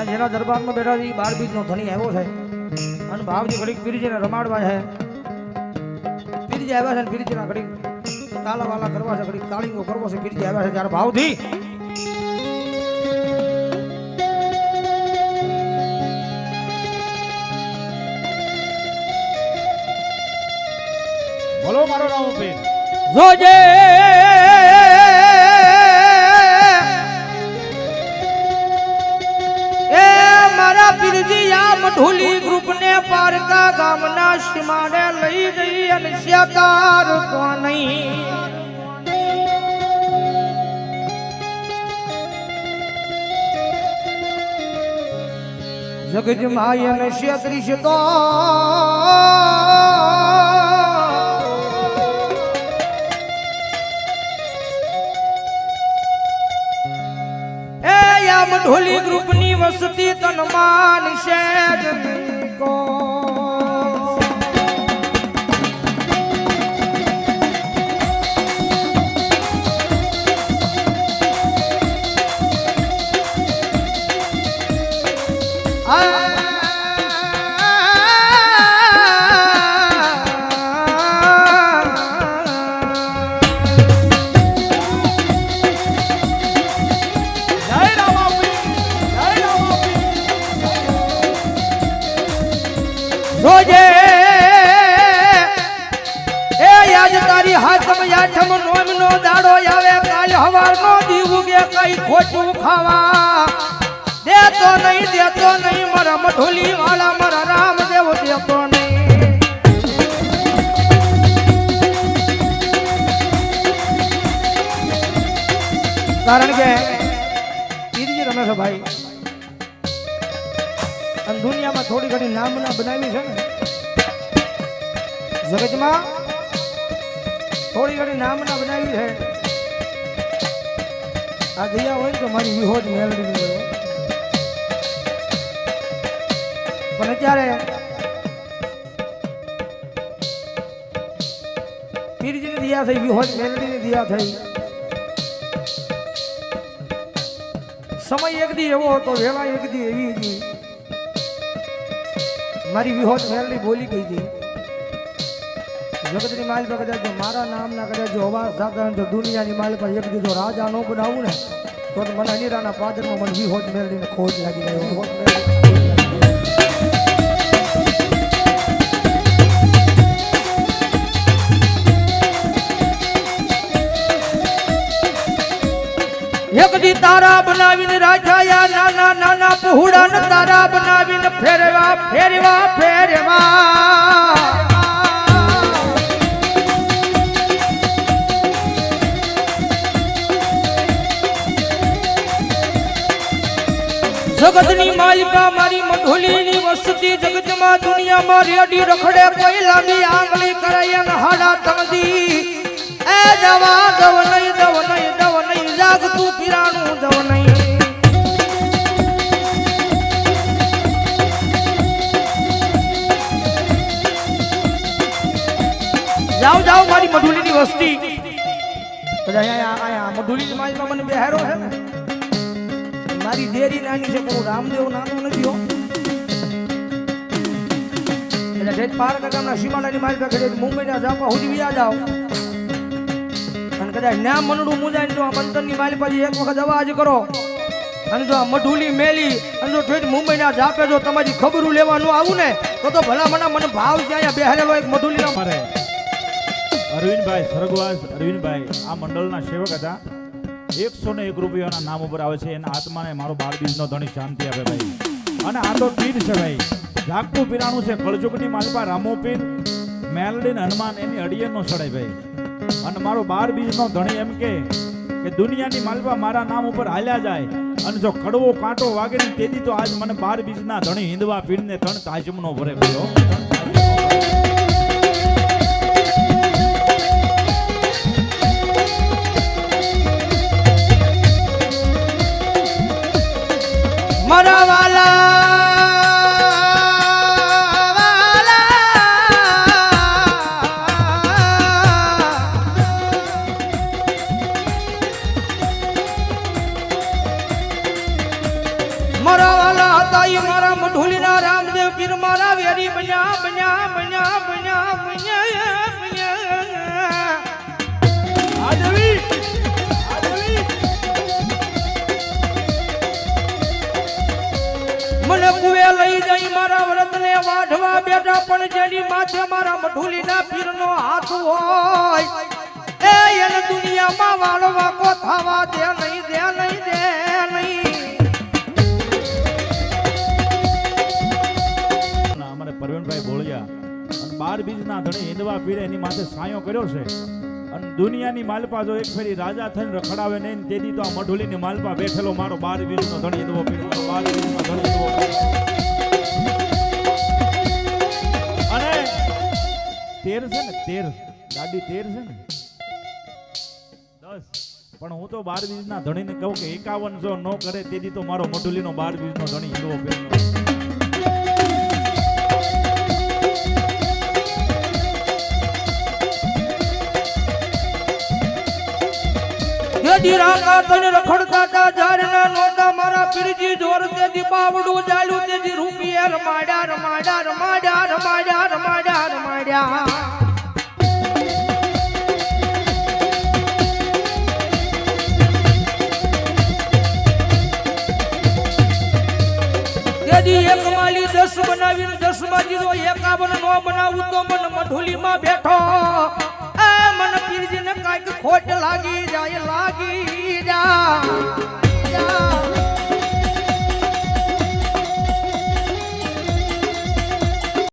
અને જેના દરબારમાં બેઠા છે એ બાર બીજનો ધણી આવ્યો છે. અને ભાવજી ઘડીક પીરજીને રમાડવા છે. પીરજી આવ્યા છે પીરજીના ઘડીક તાલા વાલા કરવા છે ઘડીક તાળીઓ કરવો છે પીરજી આવ્યા છે ત્યારે ભાવથી બોલો મારો રામ જોજે મઢુલી ગ્રુપ ને પારકા ગામના સીમાને લઈ જઈ અને શ્યાતાર નહીં જગજ માય ને શેત્રીસ તો જોજે. એ યાદ તારી હાથમ યાઠમ નોમ નો દાડો આવે, કાલ હવાર નો દીવ કે કઈ ખોટું ખાવા. દેતો નહીં દેતો નહીં, મારા મઢોલી વાળા, મારા રામદેવ દેતો નહીં. કારણ કે પીરજી રમે છે ભાઈ અને દુનિયામાં થોડી ઘણી નામના બનાવી છે ને, જગતમાં થોડી ઘણી નામના બનાવી છે. આ દયા હોય તો મારી વિહોજ મેળવી હોય. પણ અત્યારે પીરજીની દિયા થઈ વિહોજ મેલડીની દિયા થઈ. સમય એક દી એવો હતો, વેલા એક દી એવી હતી. મારી વિહોત મેલડી બોલી ગઈ હતી. જગતની માલ પર કદાચ મારા નામના કદાચ જો અવાજ સાધારણ જો ને દુનિયાની માલ પર એક દી જો રાજા નો બનાવું ને, તો મને અનિરાના પાદરમાં મને વિહોત મેલડીને ખોજ લાગી ગયો. વિહોજ મેલડીને દી તારા બનાવીને રાજાયા, નાના નાના પહોળા ને તારા બનાવીને ફેરવા ફેરવા ફેરવા. જગતની માલિકા મારી મઢોલીની વસ્તી, જગતમાં દુનિયામાં રેડી રખડે કોઈ લાંબી આંગળી કરાય હાડા તંદી એ જવા દવ નહીં. જાઓ જાઓ મારી મઢુલીની વસ્તી. અહીંયા અહીંયા મઢુલીની મને બેહારો છે ને. મારી દેરી નાની છે પણ હું રામદેવ નાનો નથી હો. એટલે ઢેટ પાર ગામના સીમાડાની માલ પાસે મુંબઈના જાપા સુધી વ્યા જાઓ. અને કદાચ ના મનડું મુજાઈને જો આ મંતરની માલ પાસે એક વખત અવાજ કરો. અને જો આ મઢુલી મેલી, અને જો ઠેઠ મુંબઈના જાપે જો તમારી ખબરું લેવાનું આવું ને, તો ભલા મને મને ભાવ ત્યાં બેહરેલો એક મઢુલીનો મારે અરવિંદભાઈ સ્વર્ગવાસ અરવિંદભાઈ, આ મંડળના સેવક હતા. એકસો ને એક રૂપિયાના નામ ઉપર આવે છે. એના આત્માને મારો બાર બીજનો ધણી શાંતિ આપે ભાઈ. અને આ તો પીર છે ભાઈ. જાગતું પીરાણું છે. કળજુગની માલપા રામો પીર મેલડી ને હનુમાન, એની અડિયે નો સડાય ભાઈ. અને મારો બાર બીજનો ધણી એમ કે કે દુનિયાની માલપા મારા નામ ઉપર હાલ્યા જાય. અને જો કડવો કાંટો વાગે ને તેથી તો આજ મને બાર બીજના ધણી હિંદવા પીરને ત્રણ તાજમનો ભરે ભાઈ મારા વાલા વાલા લઈ મારા મઢુલીના રામદેવ પીર મારા વેરી બન્યા બન્યા બન્યા. વાઢવા બેઠા પણ જેની માથે મારા મઢુલીના પીરનો હાથ હોય. એ એને દુનિયામાં વાળવા કો થવા દે નહીં દે નહીં દે નહીં. બાર બીજના ધણી હિંદવા એની માથે સાયો કર્યો છે. અને દુનિયાની માલપા જો એક ફેરી રાજા થઈને રખડાવે નહીં તેથી તો આ મઢુલીની માલપા બેઠેલો મારો બાર બીજનો ધણી હિંદવો પીર બાર બીજનો તેર છે ને? તેર. ગાડી તેર છે ને? દસ. પણ હું તો બાર ધણી ધણીને કહું કે એકાવન જો ન કરે, તેથી તો મારો મઢુલીનો બાર બીજનો ધણી હિંદવો પીર યદી રાકા તને રખડતા તા ઝાડના નોતા મારા પીરજી જોર તેદી બાવડું જાલ્યું તેદી રૂપિયા રમાડ્યા રમાડ્યા રમાડ્યા રમાડ્યા રમાડ્યા રમાડ્યા. એક માલી દસ બનાવીને દસમાં દીધો એકાવન નો બનાવું તો મન મઢુલીમાં બેઠો. ખોટ લાગી જાય લાગી જા.